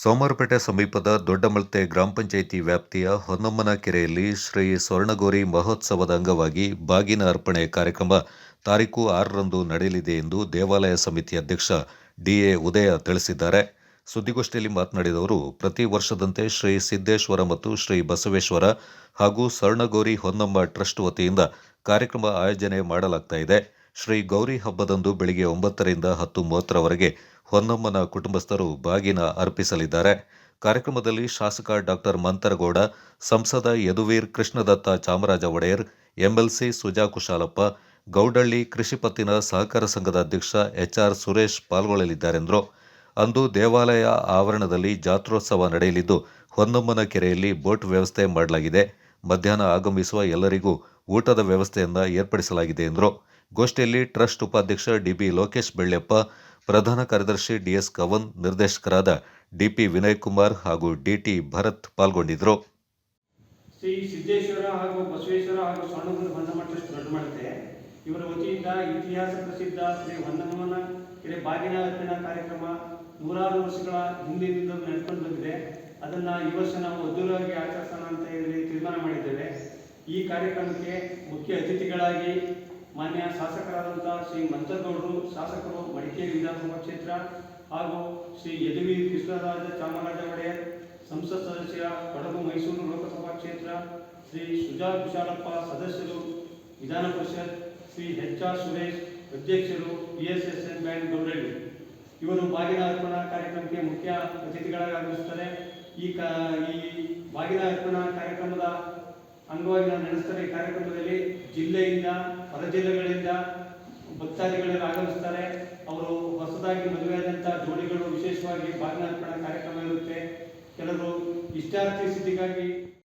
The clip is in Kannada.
ಸೋಮವಾರಪೇಟೆ ಸಮೀಪದ ದೊಡ್ಡಮಳ್ತೆ ಗ್ರಾಮ ಪಂಚಾಯಿತಿ ವ್ಯಾಪ್ತಿಯ ಹೊನ್ನಮ್ಮನ ಕೆರೆಯಲ್ಲಿ ಶ್ರೀ ಸ್ವರ್ಣಗೋರಿ ಮಹೋತ್ಸವದ ಅಂಗವಾಗಿ ಬಾಗಿನ ಅರ್ಪಣೆ ಕಾರ್ಯಕ್ರಮ ತಾರೀಕು ಆರರಂದು ನಡೆಯಲಿದೆ ಎಂದು ದೇವಾಲಯ ಸಮಿತಿ ಅಧ್ಯಕ್ಷ ಡಿಎ ಉದಯ ತಿಳಿಸಿದ್ದಾರೆ. ಸುದ್ದಿಗೋಷ್ಠಿಯಲ್ಲಿ ಮಾತನಾಡಿದ ಅವರು ಪ್ರತಿ ವರ್ಷದಂತೆ ಶ್ರೀ ಸಿದ್ದೇಶ್ವರ ಮತ್ತು ಶ್ರೀ ಬಸವೇಶ್ವರ ಹಾಗೂ ಸ್ವರ್ಣಗೋರಿ ಹೊನ್ನಮ್ಮ ಟ್ರಸ್ಟ್ ವತಿಯಿಂದ ಕಾರ್ಯಕ್ರಮ ಆಯೋಜನೆ ಮಾಡಲಾಗ್ತಾ ಇದೆ. ಶ್ರೀ ಗೌರಿ ಹಬ್ಬದಂದು ಬೆಳಿಗ್ಗೆ ಒಂಬತ್ತರಿಂದ ಹತ್ತು ಮೂವತ್ತರವರೆಗೆ ಹೊನ್ನಮ್ಮನ ಕುಟುಂಬಸ್ಥರು ಬಾಗಿನ ಅರ್ಪಿಸಲಿದ್ದಾರೆ. ಕಾರ್ಯಕ್ರಮದಲ್ಲಿ ಶಾಸಕ ಡಾಕ್ಟರ್ ಮಂತರಗೌಡ, ಸಂಸದ ಯದುವೀರ್ ಕೃಷ್ಣದತ್ತ ಚಾಮರಾಜ ಒಡೆಯರ್, ಎಂಎಲ್ಸಿ ಸುಜಾ ಕುಶಾಲಪ್ಪ, ಗೌಡಳ್ಳಿ ಕೃಷಿ ಪತ್ತಿನ ಸಹಕಾರ ಸಂಘದ ಅಧ್ಯಕ್ಷ ಎಚ್ಆರ್ ಸುರೇಶ್ ಪಾಲ್ಗೊಳ್ಳಲಿದ್ದಾರೆಂದರು. ಅಂದು ದೇವಾಲಯ ಆವರಣದಲ್ಲಿ ಜಾತ್ರೋತ್ಸವ ನಡೆಯಲಿದ್ದು, ಹೊನ್ನಮ್ಮನ ಕೆರೆಯಲ್ಲಿ ಬೋಟ್ ವ್ಯವಸ್ಥೆ ಮಾಡಲಾಗಿದೆ. ಮಧ್ಯಾಹ್ನ ಆಗಮಿಸುವ ಎಲ್ಲರಿಗೂ ಊಟದ ವ್ಯವಸ್ಥೆಯನ್ನು ಏರ್ಪಡಿಸಲಾಗಿದೆ ಎಂದರು. ಗೋಷ್ಠಿಯಲ್ಲಿ ಟ್ರಸ್ಟ್ ಉಪಾಧ್ಯಕ್ಷ ಡಿಬಿ ಲೋಕೇಶ್ ಬೆಳ್ಳೆಪ್ಪ ಪ್ರಧಾನ ಕಾರ್ಯದರ್ಶಿ ಡಿಎಸ್ ಕವನ್, ನಿರ್ದೇಶಕರಾದ ಡಿಪಿ ವಿನಯ್ ಕುಮಾರ್ ಹಾಗೂ ಡಿಟಿ ಭರತ್ ಪಾಲ್ಗೊಂಡಿದ್ದರು. ಶ್ರೀ ಸಿದ್ದೇಶ್ವರ ಹಾಗೂ ಬಸವೇಶ್ವರ ಹಾಗೂ ಸ್ವಾಮಿ ಹೊನ್ನಮ್ಮ ಟ್ರಸ್ಟ್ ದೊಡ್ಡ ಮಾಡುತ್ತೆ ಇವರ ವತಿಯಿಂದ ಇತಿಹಾಸ ಪ್ರಸಿದ್ಧ ಶ್ರೀ ಹೊನ್ನಮ್ಮನ ಕೆರೆ ಬಾಗಿನ ಅರ್ಪಣಾ ಕಾರ್ಯಕ್ರಮ ನೂರಾರು ವರ್ಷಗಳ ಹಿಂದಿನಿಂದ ನಡ್ಕೊಂಡು ಬಂದಿದೆ. ಅದನ್ನು ಈ ವರ್ಷ ನಾವು ಅದ್ದೂರಿಯಾಗಿ ಆಚರಿಸೋಣ ಅಂತ ಹೇಳಿ ತೀರ್ಮಾನ ಮಾಡಿದ್ದೇವೆ. ಈ ಕಾರ್ಯಕ್ರಮಕ್ಕೆ ಮುಖ್ಯ ಅತಿಥಿಗಳಾಗಿ ಮಾನ್ಯ ಶಾಸಕರಾದಂಥ ಶ್ರೀ ಮಂಚಗೌಡರು, ಶಾಸಕರು ಮಡಿಕೇರಿ ವಿಧಾನಸಭಾ ಕ್ಷೇತ್ರ ಹಾಗೂ ಶ್ರೀ ಯದುವೀರ್ ಕೃಷ್ಣರಾಜ ಚಾಮರಾಜ ಒಡೆಯರ್, ಸಂಸತ್ ಸದಸ್ಯ ಕೊಡಗು ಮೈಸೂರು ಲೋಕಸಭಾ ಕ್ಷೇತ್ರ, ಶ್ರೀ ಸುಜಾ ವಿಶಾಲಪ್ಪ ಸದಸ್ಯರು, ವಿಧಾನ ಪರಿಷತ್ ಶ್ರೀ ಎಚ್ ಆರ್ ಸುರೇಶ್, ಅಧ್ಯಕ್ಷರು P S S N bank ಗೌರವಿ. ಇವರು ಬಾಗಿನ ಅರ್ಪಣಾ ಕಾರ್ಯಕ್ರಮಕ್ಕೆ ಮುಖ್ಯ ಅತಿಥಿಗಳಾಗಿ ಆಗಮಿಸುತ್ತಾರೆ ಈ ಕಾ, ಈ ಬಾಗಿನ ಅರ್ಪಣಾ ಕಾರ್ಯಕ್ರಮದ ಅಂಗವಾಗಿ ನಾವು ನಡೆಸ್ತಾರೆ ಈ ಕಾರ್ಯಕ್ರಮದಲ್ಲಿ ಜಿಲ್ಲೆಯಿಂದ, ಹೊರ ಜಿಲ್ಲೆಗಳಿಂದ ಭಕ್ತಾದಿಗಳೆಲ್ಲ ಆಗಮಿಸ್ತಾರೆ. ಅವರು ಹೊಸದಾಗಿ ಮದುವೆಯಾದಂಥ ಜೋಡಿಗಳು ವಿಶೇಷವಾಗಿ ಬಾಗಿನ ಅರ್ಪಣಾ ಕಾರ್ಯಕ್ರಮ ಇರುತ್ತೆ. ಕೆಲವರು ಇಷ್ಟಾರ್ಥಿ ಸಿದ್ಧಿಗಾಗಿ